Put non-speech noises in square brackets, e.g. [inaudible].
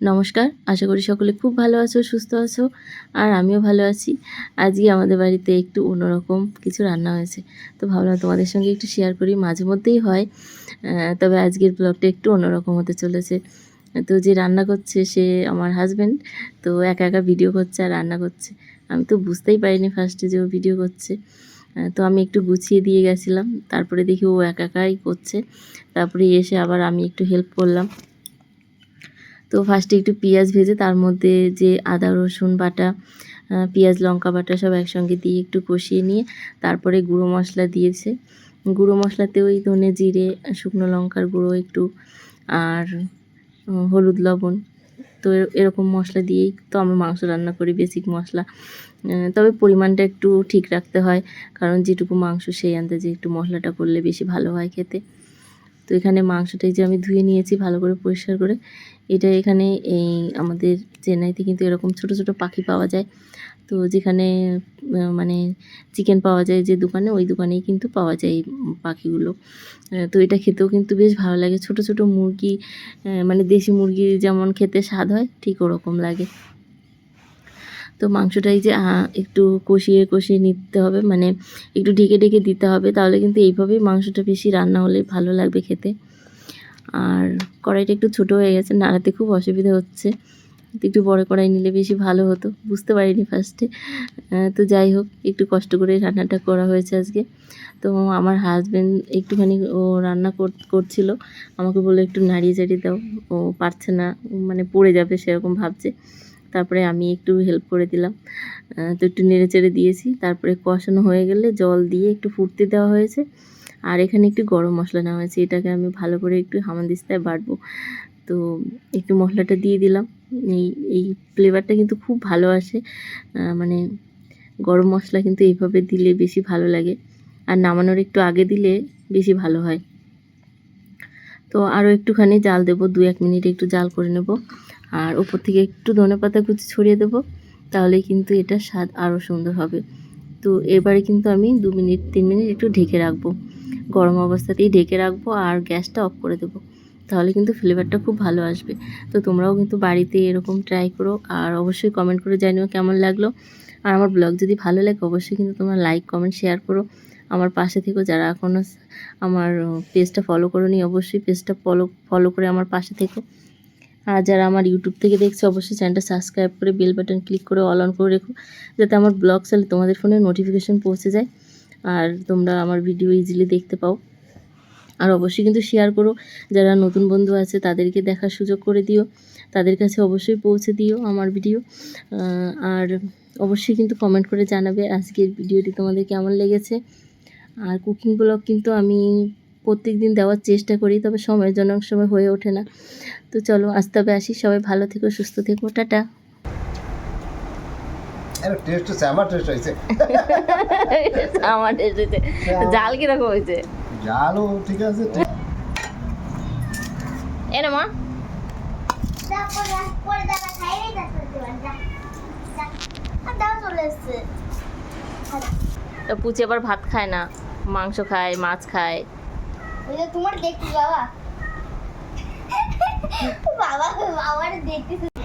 নমস্কার, আশা করি সকলে খুব ভালো আছো, সুস্থ আছো, আর আমিও ভালো আছি। আজকে আমাদের বাড়িতে একটু অন্যরকম কিছু রান্না হয়েছে। তো ভাবলাম তোমাদের সঙ্গে একটু শেয়ার করি, মাঝে মধ্যেই হয়। তবে আজকের ব্লগটা একটু অন্যরকম হতে চলেছে। তো যে রান্না করছে সে আমার হাজব্যান্ড তো একা একা ভিডিও করছে আর রান্না করছে। আমি তো বুঝতেই পারিনি ফার্স্টে যে ও ভিডিও করছে। তো আমি একটু গুছিয়ে দিয়ে গেছিলাম, তারপরে দেখি ও একা একাই করছে। তারপরে এসে আবার আমি একটু হেল্প করলাম। তো ফার্স্টে একটু পেঁয়াজ ভেজে তার মধ্যে যে আদা, রসুন বাটা পেঁয়াজ, লঙ্কা বাটা সব একসঙ্গে দিয়ে একটু কষিয়ে নিয়ে তারপরে গুঁড়ো মশলা দিয়েছে। গুঁড়ো মশলাতে ওই ধনে জিরে, শুকনো লঙ্কার গুঁড়ো একটু আর হলুদ লবণ। তো এরকম মশলা দিয়েই তো আমি মাংস রান্না করি বেসিক মশলা। তবে পরিমাণটা একটু ঠিক রাখতে হয়, কারণ যেটুকু মাংস সেই আন্দাজে একটু মশলাটা করলে বেশি ভালো হয় খেতে। তো এখানে মাংসটাই যে আমি ধুয়ে নিয়েছি ভালো করে পরিষ্কার করে। এটা এখানে এই আমাদের চেন্নাইতে কিন্তু এরকম ছোট ছোট পাখি পাওয়া যায়। তো যেখানে মানে চিকেন পাওয়া যায় যে দোকানে, ওই দোকানেই কিন্তু পাওয়া যায় এই পাখিগুলো। তো এটা খেতেও কিন্তু বেশ ভালো লাগে। ছোট ছোট মুরগি মানে দেশি মুরগি যেমন খেতে স্বাদ হয়, ঠিক ওরকম লাগে। তো মাংসটাই যে একটু কষিয়ে কষিয়ে নিতে হবে মানে একটু ঢেকে ঢেকে দিতে হবে, তাহলে কিন্তু এইভাবেই মাংসটা বেশি রান্না হলে ভালো লাগবে খেতে। আর কড়াইটা একটু ছোট হয়ে গেছে, নাড়াতে খুব অসুবিধা হচ্ছে। একটু বড় কড়াই নিলে বেশি ভালো হতো, বুঝতে পারিনি ফার্স্টে তো যাই হোক, একটু কষ্ট করে রান্নাটা করা হয়েছে আজকে। তো আমার হাজব্যান্ড একটুখানি ও রান্না কর- করছিল, আমাকে বলল একটু নাড়িয়ে চাড়িয়ে দাও, ও পারছে না মানে পড়ে যাবে সেরকম ভাবছে। তারপরে আমি একটু হেল্প করে দিলাম। তো একটু নেড়ে চেড়ে দিয়েছি। তারপরে কষানো হয়ে গেলে জল দিয়ে একটু ফুটতে দেওয়া হয়েছে। আর এখানে একটু গরম মশলা নেওয়া হয়েছে। এটাকে আমি ভালো করে একটু হামানদিস্তায় বাটবো। তো একটু মশলাটা দিয়ে দিলাম। এই এই ফ্লেভারটা কিন্তু খুব ভালো আসে। মানে গরম মশলা কিন্তু এইভাবে দিলে বেশি ভালো লাগে। আর নামানোর একটু আগে দিলে বেশি ভালো হয়। তো আরও একটুখানি জাল দেবো। দু এক মিনিট একটু জাল করে নেব। আর ওপর থেকে একটু ধনে পাতা কুচি ছড়িয়ে দেবো তাহলে কিন্তু এটা স্বাদ আরও সুন্দর হবে। তো এবারে কিন্তু আমি দু মিনিট, তিন মিনিট একটু ঢেকে রাখব। গরম অবস্থাতেই ঢেকে রাখব আর গ্যাসটা অফ করে দেবো, তাহলে কিন্তু ফ্লেভারটা খুব ভালো আসবে। তো তোমরাও কিন্তু বাড়িতে এরকম ট্রাই করো আর অবশ্যই কমেন্ট করে জানিও কেমন লাগল। আর আমার ব্লগ যদি ভালো লাগে, অবশ্যই কিন্তু তোমরা লাইক, কমেন্ট, শেয়ার করো। আমার পাশে থেকো যারা এখনও আমার পেজটা ফলো করো নি অবশ্যই পেজটা ফলো ফলো করে আমার পাশে থেকো। আর যারা আমার ইউটিউব থেকে দেখছে, অবশ্যই চ্যানেলটা সাবস্ক্রাইব করে বেল বাটন ক্লিক করে অল অন করে রেখো, যাতে আমার ব্লগ চালে তোমাদের ফোনে নোটিফিকেশন পৌঁছে যায় আর তোমরা আমার ভিডিও ইজিলি দেখতে পাও। আর অবশ্যই কিন্তু শেয়ার করো, যারা নতুন বন্ধু আছে তাদেরকে দেখার সুযোগ করে দিও, তাদের কাছে অবশ্যই পৌঁছে দিও আমার ভিডিও আর অবশ্যই কিন্তু কমেন্ট করে জানাবে আজকের ভিডিওটি তোমাদের কেমন লেগেছে। আর কুকিং ব্লগ কিন্তু আমি প্রত্যেক দিন দেওয়ার চেষ্টা করি তবে সময়ের জন্য সময় হয়ে ওঠে না। তো চলো আজ তবে আসি। সবাই ভালো থেকো সুস্থ থেকো। টাটা। আরে টেস্ট হচ্ছে আমার টেস্ট হয়েছে। আমার এসেছে [laughs] জাল কীরকম হয়েছে? জালও ঠিক আছে ঠিক- মা। তা পুচি আবার ভাত খায় না মাংস খায় মাছ খায়। তোমার দেখছি বাবা বাবা বাবার দেখতেছে